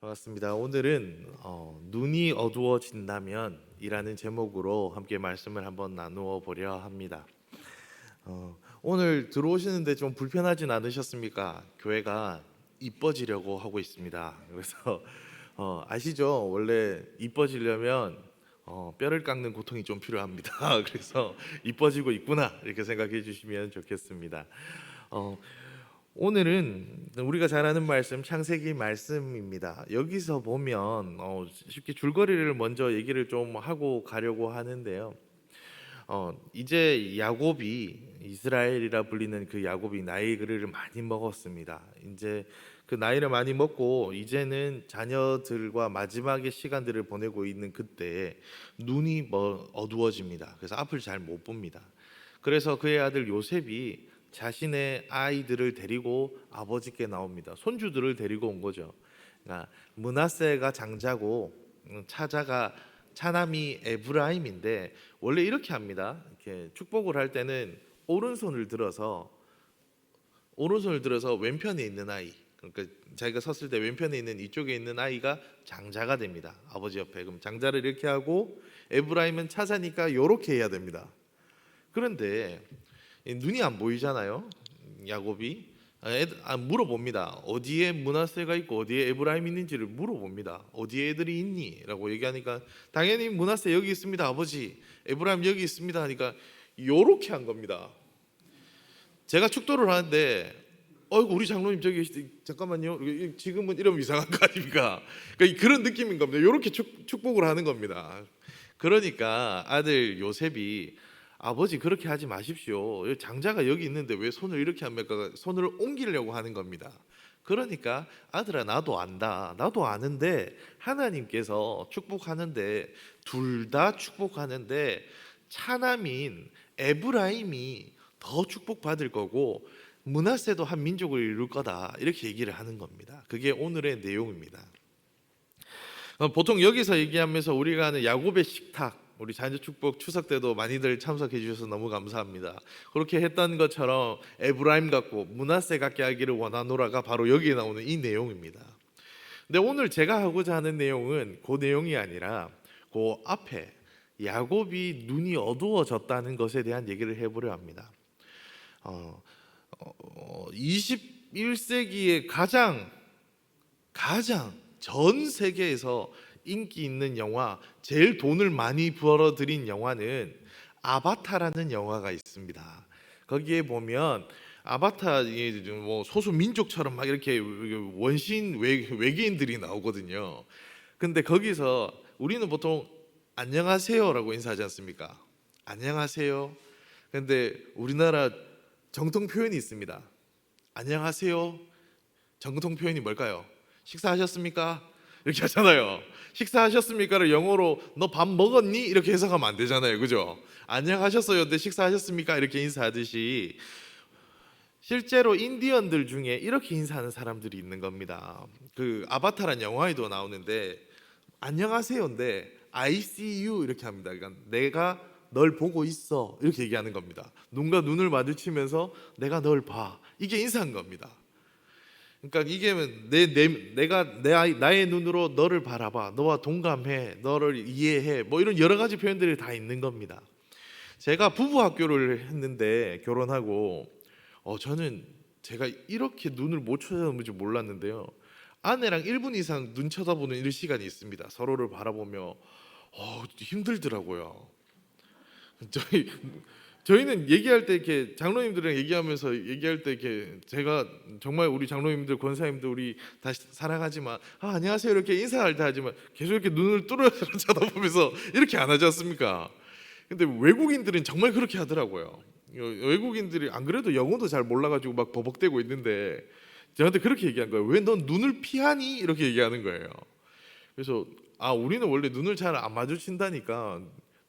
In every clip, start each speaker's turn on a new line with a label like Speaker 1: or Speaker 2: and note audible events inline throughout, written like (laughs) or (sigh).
Speaker 1: 반갑습니다. 오늘은 어, 눈이 어두워진다면이라는 제목으로 함께 말씀을 한번 나누어 보려 합니다. 어, 오늘 들어오시는데 좀 불편하진 않으셨습니까? 교회가 이뻐지려고 하고 있습니다. 그래서 어, 아시죠? 원래 이뻐지려면 어, 뼈를 깎는 고통이 좀 필요합니다. (laughs) 그래서 이뻐지고 있구나 이렇게 생각해 주시면 좋겠습니다. 어, 오늘은 우리가 잘 아는 말씀 창세기 말씀입니다. 여기서 보면 어, 쉽게 줄거리를 먼저 얘기를 좀 하고 가려고 하는데요. 어, 이제 야곱이 이스라엘이라 불리는 그 야곱이 나이를 많이 먹었습니다. 이제 그 나이를 많이 먹고 이제는 자녀들과 마지막의 시간들을 보내고 있는 그때 눈이 뭐 어두워집니다. 그래서 앞을 잘 못 봅니다. 그래서 그의 아들 요셉이 자신의 아이들을 데리고 아버지께 나옵니다. 손주들을 데리고 온 거죠. 그러니까 문하세가 장자고 음, 차자가 차남이 에브라임인데 원래 이렇게 합니다. 이렇게 축복을 할 때는 오른손을 들어서 오른손을 들어서 왼편에 있는 아이 그러니까 자기가 섰을 때 왼편에 있는 이쪽에 있는 아이가 장자가 됩니다. 아버지 옆에 그럼 장자를 이렇게 하고 에브라임은 차사니까 이렇게 해야 됩니다. 그런데 이 눈이 안 보이잖아요. 야곱이 아, 애- 아, 물어봅니다. 어디에 문하세가 있고 어디에 에브라임 있는지를 물어봅니다. 어디에 애들이 있니?라고 얘기하니까 당연히 문하세 여기 있습니다, 아버지. 에브라임 여기 있습니다 하니까 요렇게 한 겁니다. 제가 축도를 하는데 어이구 우리 장로님 저기 잠깐만요 지금은 이러면 이상한 거 아닙니까? 그러니까 그런 느낌인 겁니다. 이렇게 축, 축복을 하는 겁니다. 그러니까 아들 요셉이 아버지 그렇게 하지 마십시오. 장자가 여기 있는데 왜 손을 이렇게 합니까? 손을 옮기려고 하는 겁니다. 그러니까 아들아 나도 안다. 나도 아는데 하나님께서 축복하는데 둘 다 축복하는데 차남인 에브라임이 더 축복받을 거고 문하세도 한 민족을 이룰 거다. 이렇게 얘기를 하는 겁니다. 그게 오늘의 내용입니다. 어, 보통 여기서 얘기하면서 우리가 하는 야곱의 식탁 우리 자녀 축복 추석 때도 많이들 참석해 주셔서 너무 감사합니다. 그렇게 했던 것처럼 에브라임 같고 문하세 같게 하기를 원하노라가 바로 여기에 나오는 이 내용입니다. 근데 오늘 제가 하고자 하는 내용은 그 내용이 아니라 그 앞에 야곱이 눈이 어두워졌다는 것에 대한 얘기를 해보려 합니다. 어, 어, 21세기의 가장 가장 전 세계에서 인기 있는 영화, 제일 돈을 많이 벌어들인 영화는 아바타라는 영화가 있습니다. 거기에 보면 아바타 이뭐 소수 민족처럼 막 이렇게 원신 외, 외계인들이 나오거든요. 근데 거기서 우리는 보통 안녕하세요라고 인사하지 않습니까? 안녕하세요. 근데 우리나라 정통 표현이 있습니다. 안녕하세요. 정통 표현이 뭘까요? 식사하셨습니까? 이렇게 하잖아요. 식사하셨습니까를 영어로 너 밥 먹었니? 이렇게 해석하면 안 되잖아요. 그죠? 안녕하셨어요. 근데 식사하셨습니까? 이렇게 인사하듯이 실제로 인디언들 중에 이렇게 인사하는 사람들이 있는 겁니다. 그 아바타란 영화에도 나오는데 안녕하세요인데 I see you 이렇게 합니다. 그러니까 내가 널 보고 있어 이렇게 얘기하는 겁니다. 눈과 눈을 마주치면서 내가 널 봐. 이게 인사한 겁니다. 그러니까 이게 내, 내 내가 내 아이, 나의 눈으로 너를 바라봐, 너와 동감해, 너를 이해해, 뭐 이런 여러 가지 표현들이 다 있는 겁니다. 제가 부부 학교를 했는데 결혼하고 어 저는 제가 이렇게 눈을 못 쳐다보는 줄 몰랐는데요. 아내랑 1분 이상 눈 쳐다보는 이런 시간이 있습니다. 서로를 바라보며 어 힘들더라고요. 저희 저희는 얘기할 때 이렇게 장로님들이랑 얘기하면서 얘기할 때 이렇게 제가 정말 우리 장로님들 권사님들 우리 다 사랑하지만 아 안녕하세요 이렇게 인사할 때 하지만 계속 이렇게 눈을 뚫어서 (laughs) 쳐다보면서 이렇게 안 하지 않습니까? 근데 외국인들은 정말 그렇게 하더라고요. 여- 외국인들이 안 그래도 영어도 잘 몰라가지고 막 버벅대고 있는데 저한테 그렇게 얘기한 거예요. 왜 넌 눈을 피하니? 이렇게 얘기하는 거예요. 그래서 아 우리는 원래 눈을 잘 안 마주친다니까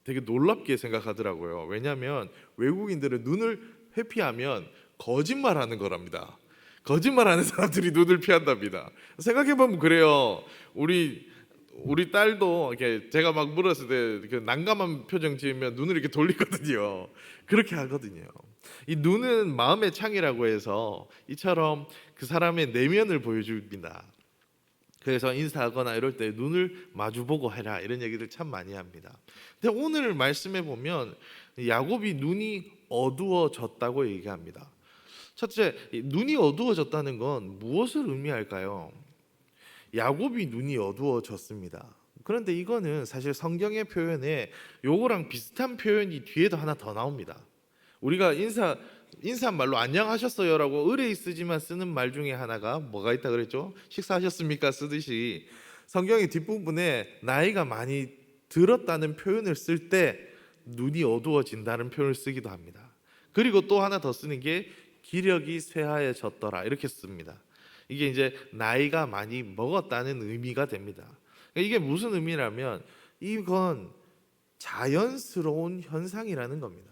Speaker 1: 되게 놀랍게 생각하더라고요. 왜냐하면 외국인들은 눈을 회피하면 거짓말하는 거랍니다. 거짓말하는 사람들이 눈을 피한답니다. 생각해 보면 그래요. 우리 우리 딸도 이렇게 제가 막 물었을 때그 난감한 표정 지으면 눈을 이렇게 돌리거든요. 그렇게 하거든요. 이 눈은 마음의 창이라고 해서 이처럼 그 사람의 내면을 보여줍니다. 그래서 인사하거나 이럴 때 눈을 마주보고 해라 이런 얘기를 참 많이 합니다. 근데 오늘 말씀해 보면 야곱이 눈이 어두워졌다고 얘기합니다. 첫째, 이 눈이 어두워졌다는 건 무엇을 의미할까요? 야곱이 눈이 어두워졌습니다. 그런데 이거는 사실 성경의 표현에 요거랑 비슷한 표현이 뒤에도 하나 더 나옵니다. 우리가 인사 인사말로 안녕하셨어요라고 의뢰 쓰지만 쓰는 말 중에 하나가 뭐가 있다 그랬죠? 식사하셨습니까 쓰듯이 성경의 뒷부분에 나이가 많이 들었다는 표현을 쓸 때 눈이 어두워진다는 표현을 쓰기도 합니다. 그리고 또 하나 더 쓰는 게 기력이 쇠하여졌더라 이렇게 씁니다. 이게 이제 나이가 많이 먹었다는 의미가 됩니다. 그러니까 이게 무슨 의미냐면 이건 자연스러운 현상이라는 겁니다.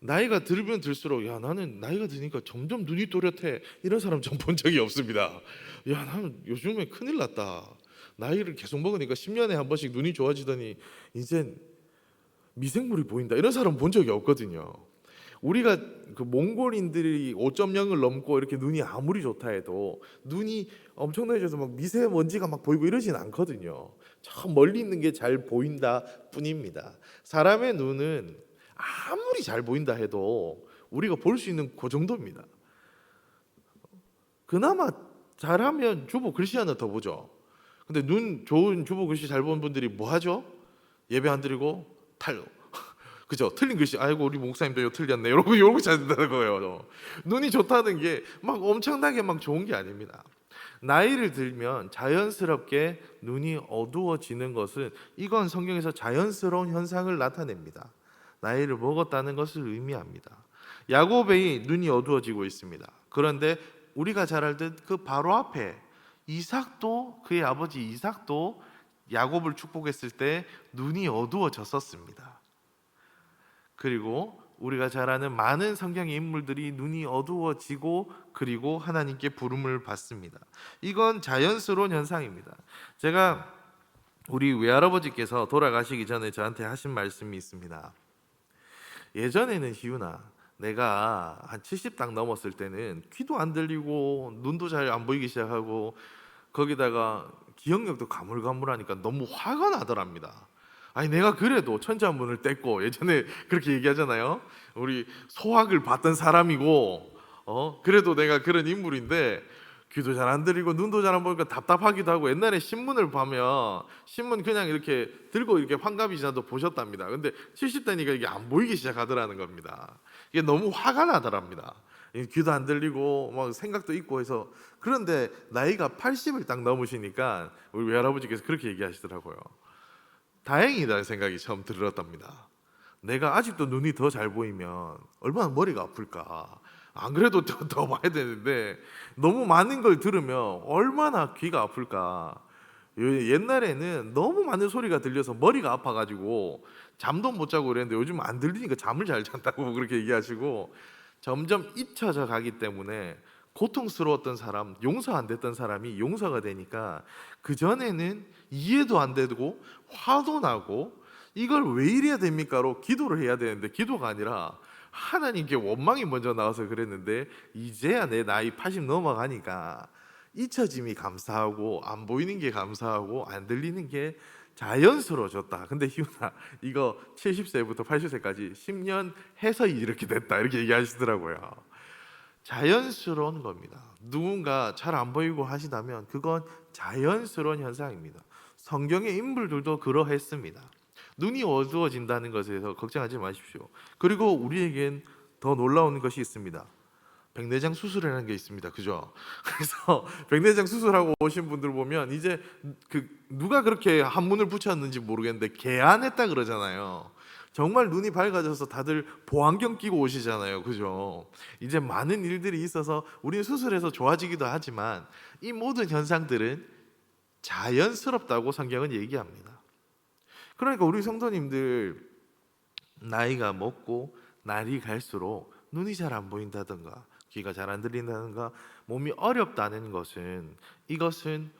Speaker 1: 나이가 들면 들수록 야 나는 나이가 드니까 점점 눈이 또렷해 이런 사람 전 본 적이 없습니다. 야 나는 요즘에 큰일 났다. 나이를 계속 먹으니까 10년에 한 번씩 눈이 좋아지더니 이젠 미생물이 보인다 이런 사람 본 적이 없거든요. 우리가 그 몽골인들이 5.0을 넘고 이렇게 눈이 아무리 좋다 해도 눈이 엄청나게 져서 막 미세먼지가 막 보이고 이러진 않거든요. 저 멀리 있는 게 잘 보인다 뿐입니다. 사람의 눈은 아무리 잘 보인다 해도 우리가 볼 수 있는 그 정도입니다. 그나마 잘하면 주보 글씨 하나 더 보죠. 근데 눈 좋은 주보 글씨 잘 보는 분들이 뭐 하죠? 예배 안 드리고 탈 (laughs) 그죠? 틀린 글씨, 아이고 우리 목사님도 이거 틀렸네. 이러고 이러고 찾는다는 거예요. 눈이 좋다는 게 막 엄청나게 막 좋은 게 아닙니다. 나이를 들면 자연스럽게 눈이 어두워지는 것은 이건 성경에서 자연스러운 현상을 나타냅니다. 나이를 먹었다는 것을 의미합니다. 야곱의 눈이 어두워지고 있습니다. 그런데 우리가 잘 알 듯 그 바로 앞에 이삭도 그의 아버지 이삭도 야곱을 축복했을 때 눈이 어두워졌었습니다. 그리고 우리가 잘 아는 많은 성경의 인물들이 눈이 어두워지고 그리고 하나님께 부름을 받습니다. 이건 자연스러운 현상입니다. 제가 우리 외할아버지께서 돌아가시기 전에 저한테 하신 말씀이 있습니다. 예전에는 희윤아 내가 한 70당 넘었을 때는 귀도 안 들리고 눈도 잘 안 보이기 시작하고 거기다가 기억력도 가물가물하니까 너무 화가 나더랍니다. 아니 내가 그래도 천자문을 뗐고 예전에 (laughs) 그렇게 얘기하잖아요. 우리 소학을 받던 사람이고 어 그래도 내가 그런 인물인데 귀도 잘 안 들리고 눈도 잘 안 보니까 답답하기도 하고 옛날에 신문을 보면 신문 그냥 이렇게 들고 이렇게 환갑이 지나도 보셨답니다. 근데 70대니까 이게 안 보이기 시작하더라는 겁니다. 이게 너무 화가 나더랍니다. 이 귀도 안 들리고 막 생각도 있고 해서 그런데 나이가 80을 딱 넘으시니까 우리 외할아버지께서 그렇게 얘기하시더라고요. 다행이다는 생각이 처음 들었답니다. 내가 아직도 눈이 더 잘 보이면 얼마나 머리가 아플까. 안 그래도 더, 더 봐야 되는데 너무 많은 걸 들으면 얼마나 귀가 아플까. 요- 옛날에는 너무 많은 소리가 들려서 머리가 아파가지고 잠도 못 자고 그랬는데 요즘 안 들리니까 잠을 잘 잔다고 (laughs) 그렇게 얘기하시고 점점 잊혀져 가기 때문에 고통스러웠던 사람, 용서 안 됐던 사람이 용서가 되니까 그 전에는 이해도 안 되고 화도 나고 이걸 왜 이래야 됩니까로 기도를 해야 되는데 기도가 아니라 하나님께 원망이 먼저 나와서 그랬는데 이제야 내 나이 80 넘어가니까 잊혀짐이 감사하고 안 보이는 게 감사하고 안 들리는 게 자연스러워졌다. 근데 희훈아 이거 70세부터 80세까지 10년 해서 이렇게 됐다 이렇게 얘기하시더라고요. 자연스러운 겁니다. 누군가 잘 안 보이고 하시다면 그건 자연스러운 현상입니다. 성경의 인물들도 그러했습니다. 눈이 어두워진다는 것에서 걱정하지 마십시오. 그리고 우리에겐 더 놀라운 것이 있습니다. 백내장 수술이라는 게 있습니다. 그죠? (laughs) 그래서 백내장 수술하고 오신 분들 보면 이제 그 누가 그렇게 한문을 붙였는지 모르겠는데 개안했다 그러잖아요. 정말 눈이 밝아져서 다들 보안경 끼고 오시잖아요. 그죠? 이제 많은 일들이 있어서 우리는 수술해서 좋아지기도 하지만 이 모든 현상들은 자연스럽다고 성경은 얘기합니다. 그러니까 우리 성도님들 나이가 먹고 날이 갈수록 눈이 잘 안 보인다든가 귀가 잘 안 들린다든가 몸이 어렵다는 것은 이것은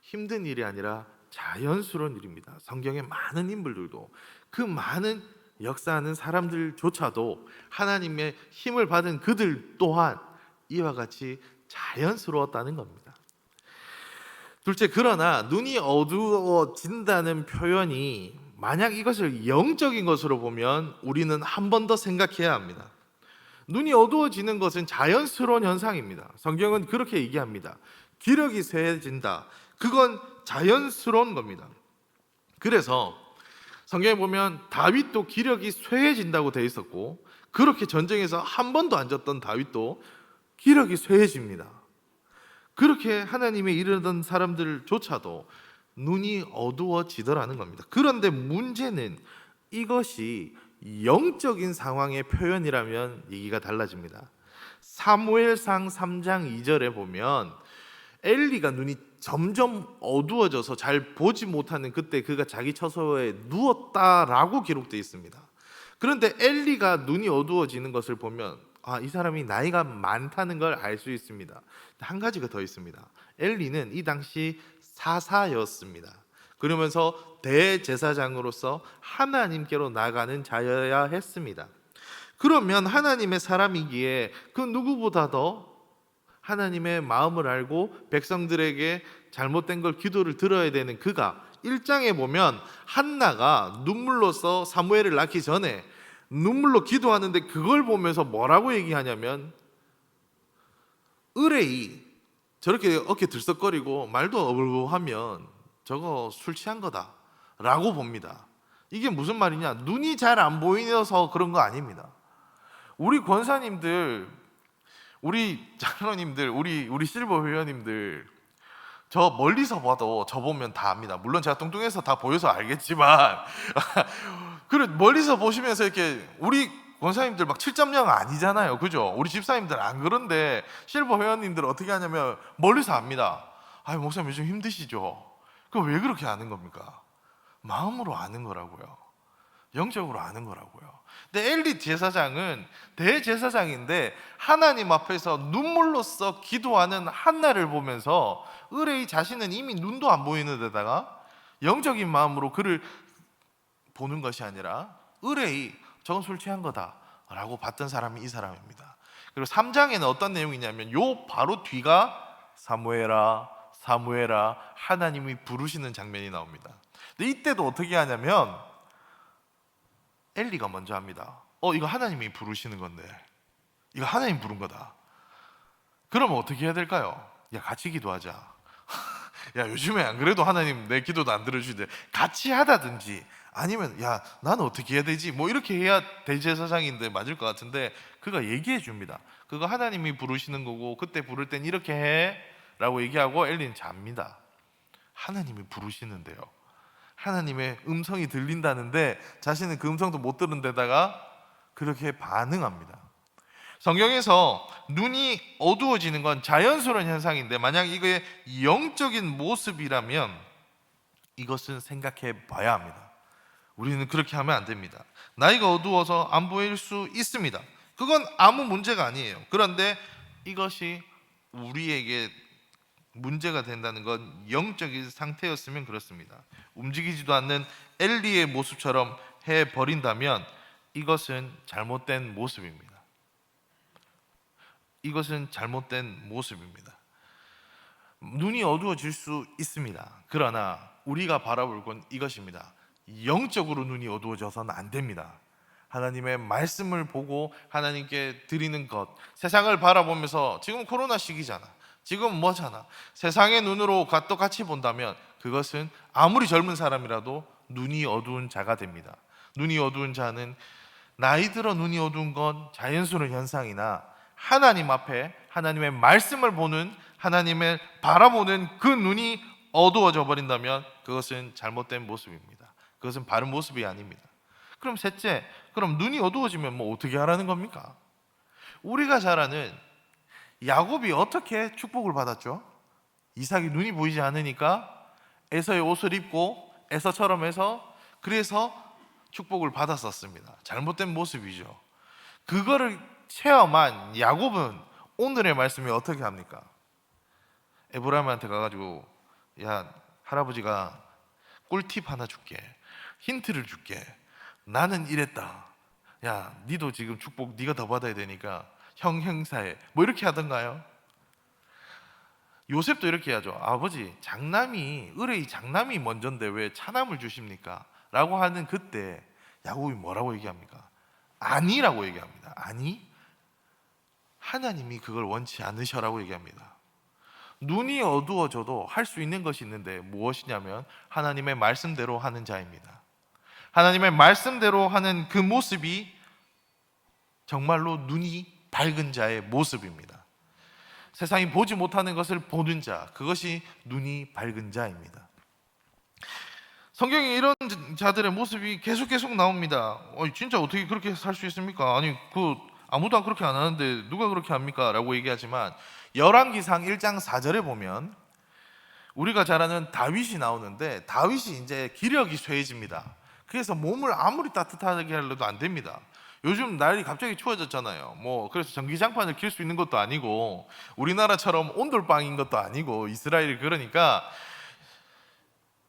Speaker 1: 힘든 일이 아니라 자연스러운 일입니다. 성경의 많은 인물들도 그 많은 역사하는 사람들조차도 하나님의 힘을 받은 그들 또한 이와 같이 자연스러웠다는 겁니다. 둘째 그러나 눈이 어두워진다는 표현이 만약 이것을 영적인 것으로 보면 우리는 한 번 더 생각해야 합니다. 눈이 어두워지는 것은 자연스러운 현상입니다. 성경은 그렇게 얘기합니다. 기력이 쇠해진다. 그건 자연스러운 겁니다. 그래서 성경에 보면 다윗도 기력이 쇠해진다고 돼 있었고 그렇게 전쟁에서 한 번도 안 졌던 다윗도 기력이 쇠해집니다. 그렇게 하나님의 이르던 사람들조차도 눈이 어두워지더라는 겁니다. 그런데 문제는 이것이 영적인 상황의 표현이라면 얘기가 달라집니다. 사무엘상 3장 2절에 보면 엘리가 눈이 점점 어두워져서 잘 보지 못하는 그때 그가 자기 처소에 누웠다라고 기록되어 있습니다. 그런데 엘리가 눈이 어두워지는 것을 보면 아, 이 사람이 나이가 많다는 걸 알 수 있습니다. 한 가지가 더 있습니다. 엘리는 이 당시 사사였습니다. 그러면서 대제사장으로서 하나님께로 나가는 자여야 했습니다. 그러면 하나님의 사람이기에 그 누구보다 더 하나님의 마음을 알고 백성들에게 잘못된 걸 기도를 들어야 되는 그가 1장에 보면 한나가 눈물로써 사무엘을 낳기 전에 눈물로 기도하는데 그걸 보면서 뭐라고 얘기하냐면 의뢰이 저렇게 어깨 들썩거리고 말도 어불고하면 저거 술 취한 거다라고 봅니다. 이게 무슨 말이냐? 눈이 잘 안 보이어서 그런 거 아닙니다. 우리 권사님들, 우리 장로님들, 우리 우리 실버 회원님들 저 멀리서 봐도 저 보면 다 압니다. 물론 제가 뚱뚱해서 다 보여서 알겠지만 (laughs) 그래 멀리서 보시면서 이렇게 우리 권사님들 막 7.0 아니잖아요. 그죠? 우리 집사님들 안 그런데 실버 회원님들 어떻게 하냐면 멀리서 압니다. 아, 목사님 요즘 힘드시죠? 그 왜 그렇게 아는 겁니까? 마음으로 아는 거라고요. 영적으로 아는 거라고요. 근데 엘리 제사장은 대제사장인데 하나님 앞에서 눈물로써 기도하는 한나를 보면서 의뢰의 자신은 이미 눈도 안 보이는 데다가 영적인 마음으로 그를 보는 것이 아니라 의뢰의 저건 술 취한 거다라고 봤던 사람이 이 사람입니다. 그리고 3장에는 어떤 내용이냐면 요 바로 뒤가 사무엘아 사무엘아 하나님이 부르시는 장면이 나옵니다. 근데 이때도 어떻게 하냐면 엘리가 먼저 합니다. 어 이거 하나님이 부르시는 건데 이거 하나님 부른 거다. 그러면 어떻게 해야 될까요? 야 같이 기도하자. (laughs) 야 요즘에 안 그래도 하나님 내 기도도 안 들어주는데 같이 하다든지 아니면 야 나는 어떻게 해야 되지? 뭐 이렇게 해야 대제사장인데 맞을 것 같은데 그가 얘기해 줍니다. 그거 하나님이 부르시는 거고 그때 부를 땐 이렇게 해라고 얘기하고 엘리는 잡니다. 하나님이 부르시는데요. 하나님의 음성이 들린다는데 자신은 그 음성도 못 들은 데다가 그렇게 반응합니다. 성경에서 눈이 어두워지는 건 자연스러운 현상인데 만약 이게 영적인 모습이라면 이것은 생각해 봐야 합니다. 우리는 그렇게 하면 안 됩니다. 나이가 어두워서 안 보일 수 있습니다. 그건 아무 문제가 아니에요. 그런데 이것이 우리에게 문제가 된다는 건 영적인 상태였으면 그렇습니다. 움직이지도 않는 엘리의 모습처럼 해 버린다면 이것은 잘못된 모습입니다. 이것은 잘못된 모습입니다. 눈이 어두워질 수 있습니다. 그러나 우리가 바라볼 건 이것입니다. 영적으로 눈이 어두워져서는 안 됩니다. 하나님의 말씀을 보고 하나님께 드리는 것, 세상을 바라보면서 지금 코로나 시기잖아. 지금 뭐잖아. 세상의 눈으로 똑같이 본다면 그것은 아무리 젊은 사람이라도 눈이 어두운 자가 됩니다. 눈이 어두운 자는 나이 들어 눈이 어두운 건 자연스러운 현상이나 하나님 앞에 하나님의 말씀을 보는 하나님을 바라보는 그 눈이 어두워져 버린다면 그것은 잘못된 모습입니다. 그것은 바른 모습이 아닙니다. 그럼 셋째, 그럼 눈이 어두워지면 뭐 어떻게 하라는 겁니까? 우리가 잘 아는 야곱이 어떻게 축복을 받았죠? 이삭이 눈이 보이지 않으니까 에서의 옷을 입고 에서처럼 해서 그래서 축복을 받았었습니다. 잘못된 모습이죠. 그거를 체험한 야곱은 오늘의 말씀이 어떻게 합니까? 에브라임한테 가가지고 야 할아버지가 꿀팁 하나 줄게 힌트를 줄게 나는 이랬다 야 니도 지금 축복 네가 더 받아야 되니까 형 행사해 뭐 이렇게 하던가요? 요셉도 이렇게 하죠. 아버지, 장남이 의뢰이 장남이 먼저인데 왜 차남을 주십니까? 라고 하는 그때 야곱이 뭐라고 얘기합니까? 아니라고 얘기합니다. 아니, 하나님이 그걸 원치 않으셔라고 얘기합니다. 눈이 어두워져도 할 수 있는 것이 있는데 무엇이냐면 하나님의 말씀대로 하는 자입니다. 하나님의 말씀대로 하는 그 모습이 정말로 눈이 밝은 자의 모습입니다. 세상이 보지 못하는 것을 보는 자, 그것이 눈이 밝은 자입니다. 성경에 이런 자들의 모습이 계속 계속 나옵니다. 어, 진짜 어떻게 그렇게 살 수 있습니까? 아니 그 아무도 그렇게 안 하는데 누가 그렇게 합니까? 라고 얘기하지만 열왕기상 1장 4절에 보면 우리가 잘 아는 다윗이 나오는데 다윗이 이제 기력이 쇠해집니다. 그래서 몸을 아무리 따뜻하게 하려도 안 됩니다. 요즘 날이 갑자기 추워졌잖아요. 뭐 그래서 전기장판을 킬 수 있는 것도 아니고 우리나라처럼 온돌방인 것도 아니고 이스라엘이 그러니까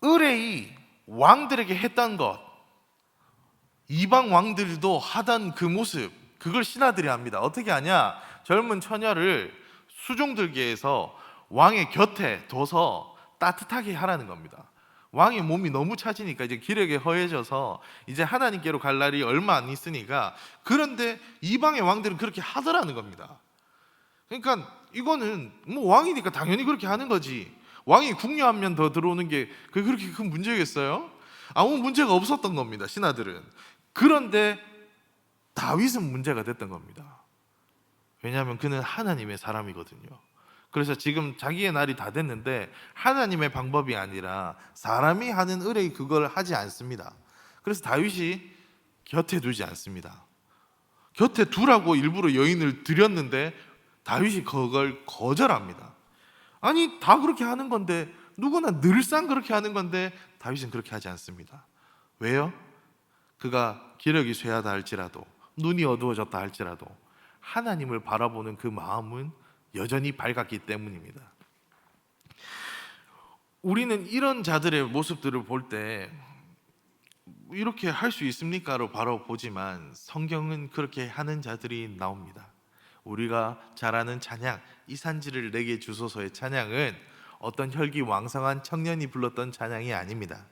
Speaker 1: 의뢰이 왕들에게 했던 것 이방 왕들도 하던 그 모습 그걸 신하들이 합니다. 어떻게 하냐? 젊은 처녀를 수종들게 해서 왕의 곁에 둬서 따뜻하게 하라는 겁니다. 왕의 몸이 너무 차지니까 이제 기력이 허해져서 이제 하나님께로 갈 날이 얼마 안 있으니까 그런데 이방의 왕들은 그렇게 하더라는 겁니다. 그러니까 이거는 뭐 왕이니까 당연히 그렇게 하는 거지. 왕이 궁녀 한 명 더 들어오는 게 그렇게 큰 문제겠어요? 아무 문제가 없었던 겁니다. 신하들은. 그런데 다윗은 문제가 됐던 겁니다. 왜냐하면 그는 하나님의 사람이거든요. 그래서 지금 자기의 날이 다 됐는데 하나님의 방법이 아니라 사람이 하는 의뢰 그걸 하지 않습니다. 그래서 다윗이 곁에 두지 않습니다. 곁에 두라고 일부러 여인을 들였는데 다윗이 그걸 거절합니다. 아니 다 그렇게 하는 건데 누구나 늘상 그렇게 하는 건데 다윗은 그렇게 하지 않습니다. 왜요? 그가 기력이 쇠하다 할지라도 눈이 어두워졌다 할지라도 하나님을 바라보는 그 마음은 여전히 밝았기 때문입니다. 우리는 이런 자들의 모습들을 볼 때 이렇게 할 수 있습니까로 바로 보지만 성경은 그렇게 하는 자들이 나옵니다. 우리가 잘 아는 찬양 이산지를 내게 주소서의 찬양은 어떤 혈기 왕성한 청년이 불렀던 찬양이 아닙니다.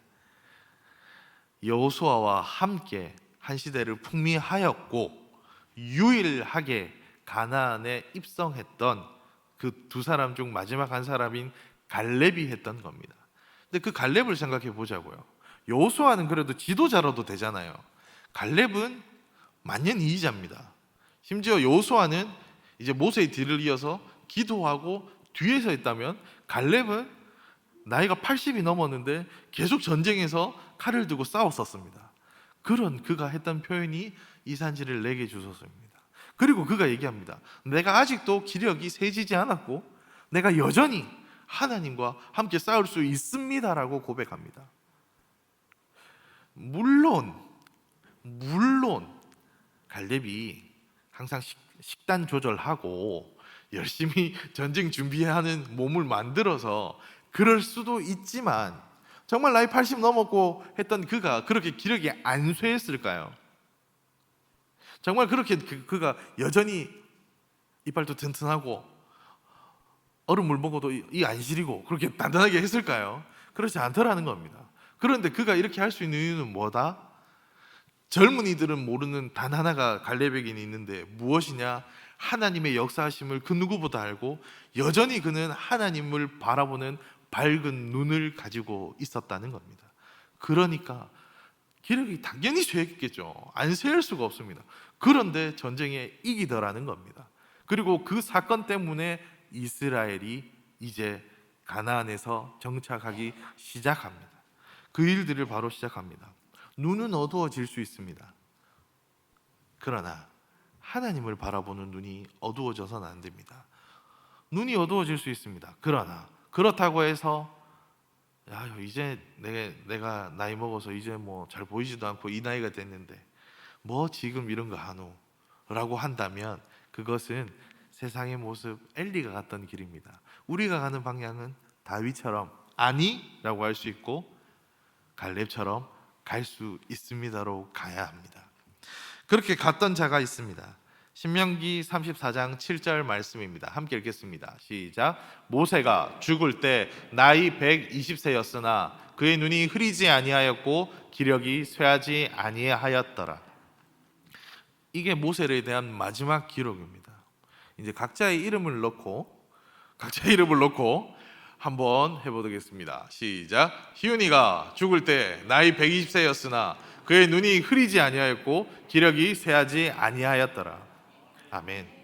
Speaker 1: 여호수아와 함께 한 시대를 풍미하였고 유일하게 가나안에 입성했던 그 두 사람 중 마지막 한 사람인 갈렙이 했던 겁니다. 근데 그 갈렙을 생각해 보자고요. 여호수아는 그래도 지도자로도 되잖아요. 갈렙은 만년 이의자입니다. 심지어 여호수아는 이제 모세의 뒤를 이어서 기도하고 뒤에서 했다면 갈렙은 나이가 80이 넘었는데 계속 전쟁에서 칼을 들고 싸웠었습니다. 그런 그가 했던 표현이 이산지를 내게 주소서입니다. 그리고 그가 얘기합니다. 내가 아직도 기력이 세지지 않았고 내가 여전히 하나님과 함께 싸울 수 있습니다라고 고백합니다. 물론 물론 갈렙이 항상 식, 식단 조절하고 열심히 전쟁 준비하는 몸을 만들어서 그럴 수도 있지만 정말 나이 80 넘었고 했던 그가 그렇게 기력이 안 쇠했을까요? 정말 그렇게 그, 그가 여전히 이빨도 튼튼하고 얼음물 먹어도 이 안 시리고 그렇게 단단하게 했을까요? 그렇지 않더라는 겁니다. 그런데 그가 이렇게 할 수 있는 이유는 뭐다? 젊은이들은 모르는 단 하나가 갈래백이 있는데 무엇이냐? 하나님의 역사하심을 그 누구보다 알고 여전히 그는 하나님을 바라보는 밝은 눈을 가지고 있었다는 겁니다. 그러니까 기력이 당연히 쇠했겠죠. 안 쇠할 수가 없습니다. 그런데 전쟁에 이기더라는 겁니다. 그리고 그 사건 때문에 이스라엘이 이제 가나안에서 정착하기 시작합니다. 그 일들을 바로 시작합니다. 눈은 어두워질 수 있습니다. 그러나 하나님을 바라보는 눈이 어두워져서는 안 됩니다. 눈이 어두워질 수 있습니다. 그러나 그렇다고 해서 야 이제 내가 내가 나이 먹어서 이제 뭐 잘 보이지도 않고 이 나이가 됐는데 뭐 지금 이런 거 하노 라고 한다면 그것은 세상의 모습 엘리가 갔던 길입니다. 우리가 가는 방향은 다윗처럼 아니라고 할 수 있고 갈렙처럼 갈 수 있습니다로 가야 합니다. 그렇게 갔던 자가 있습니다. 신명기 34장 7절 말씀입니다. 함께 읽겠습니다. 시작. 모세가 죽을 때 나이 120세였으나 그의 눈이 흐리지 아니하였고 기력이 쇠하지 아니하였더라. 이게 모세에 대한 마지막 기록입니다. 이제 각자의 이름을 넣고 각자의 이름을 넣고 한번 해보겠습니다. 시작. 희윤이가 죽을 때 나이 120세였으나 그의 눈이 흐리지 아니하였고 기력이 쇠하지 아니하였더라. 아멘.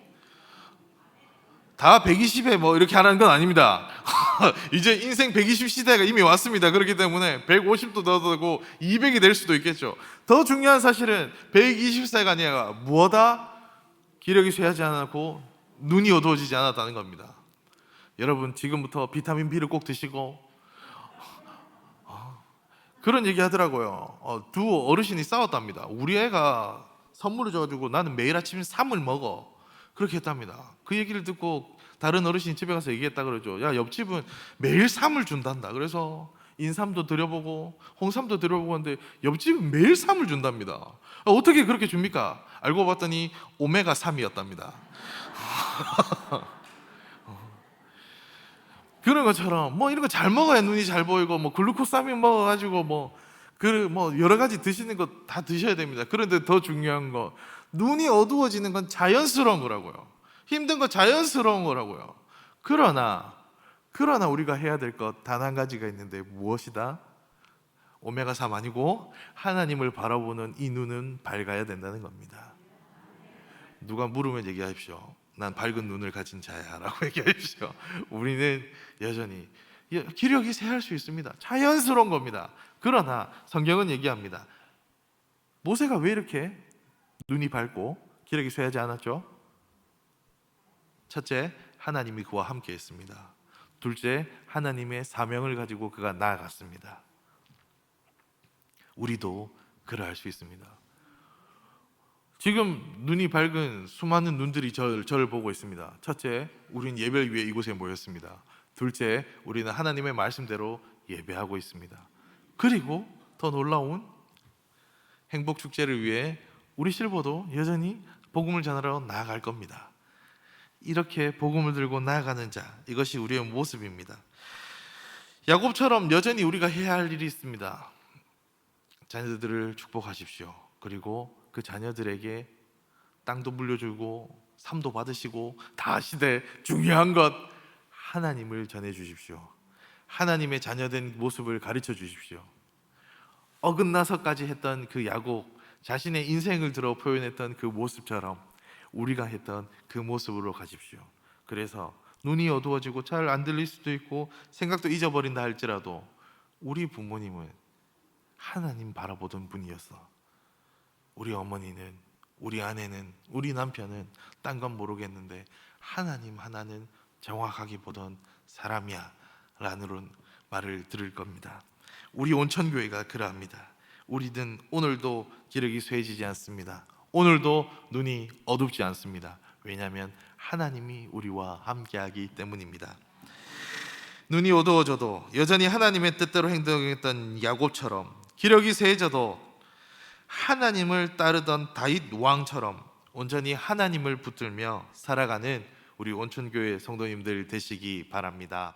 Speaker 1: 다 120에 뭐 이렇게 하라는 건 아닙니다. (laughs) 이제 인생 120 시대가 이미 왔습니다. 그렇기 때문에 150도 더 되고 200이 될 수도 있겠죠. 더 중요한 사실은 120세가 아니라 무엇다 기력이 쇠하지 않았고 눈이 어두워지지 않았다는 겁니다. 여러분 지금부터 비타민 B를 꼭 드시고 어, 그런 얘기 하더라고요. 어, 두 어르신이 싸웠답니다. 우리 애가 선물을 줘가지고 나는 매일 아침 쌈을 먹어. 그렇게 했답니다. 그 얘기를 듣고 다른 어르신이 집에 가서 얘기했다 그러죠. 야 옆집은 매일 쌈을 준단다. 그래서 인삼도 드려보고 홍삼도 드려보고 하는데 옆집은 매일 쌈을 준답니다. 아, 어떻게 그렇게 줍니까? 알고 봤더니 오메가 3이었답니다. (laughs) 그런 것처럼 뭐 이런 거 잘 먹어야 눈이 잘 보이고 뭐 글루코사민 먹어가지고 뭐 그 뭐 여러 가지 드시는 거 다 드셔야 됩니다. 그런데 더 중요한 거 눈이 어두워지는 건 자연스러운 거라고요. 힘든 거 자연스러운 거라고요. 그러나 그러나 우리가 해야 될 것 단 한 가지가 있는데 무엇이다? 오메가 3 아니고 하나님을 바라보는 이 눈은 밝아야 된다는 겁니다. 누가 물으면 얘기하십시오. 난 밝은 눈을 가진 자야라고 (laughs) 얘기하십시오. 우리는 여전히 기력이 쇠할 수 있습니다. 자연스러운 겁니다. 그러나 성경은 얘기합니다. 모세가 왜 이렇게 눈이 밝고 기력이 쇠하지 않았죠? 첫째, 하나님이 그와 함께 했습니다. 둘째, 하나님의 사명을 가지고 그가 나아갔습니다. 우리도 그러할 수 있습니다. 지금 눈이 밝은 수많은 눈들이 저를, 저를 보고 있습니다. 첫째, 우리는 예배를 위해 이곳에 모였습니다. 둘째, 우리는 하나님의 말씀대로 예배하고 있습니다. 그리고 더 놀라운 행복 축제를 위해 우리 실버도 여전히 복음을 전하러 나아갈 겁니다. 이렇게 복음을 들고 나아가는 자, 이것이 우리의 모습입니다. 야곱처럼 여전히 우리가 해야 할 일이 있습니다. 자녀들을 축복하십시오. 그리고 그 자녀들에게 땅도 물려주고 삶도 받으시고 다 하시되 중요한 것 하나님을 전해 주십시오. 하나님의 자녀된 모습을 가르쳐 주십시오. 어긋나서까지 했던 그 야곱 자신의 인생을 들어 표현했던 그 모습처럼 우리가 했던 그 모습으로 가십시오. 그래서 눈이 어두워지고 잘 안 들릴 수도 있고 생각도 잊어버린다 할지라도 우리 부모님은 하나님 바라보던 분이었어. 우리 어머니는 우리 아내는 우리 남편은 딴 건 모르겠는데 하나님 하나는 정확하게 보던 사람이야 라는 말을 들을 겁니다. 우리 온천교회가 그러합니다. 우리는 오늘도 기력이 쇠해지지 않습니다. 오늘도 눈이 어둡지 않습니다. 왜냐하면 하나님이 우리와 함께하기 때문입니다. 눈이 어두워져도 여전히 하나님의 뜻대로 행동했던 야곱처럼 기력이 쇠해져도 하나님을 따르던 다윗 왕처럼 온전히 하나님을 붙들며 살아가는 우리 온천교회 성도님들 되시기 바랍니다.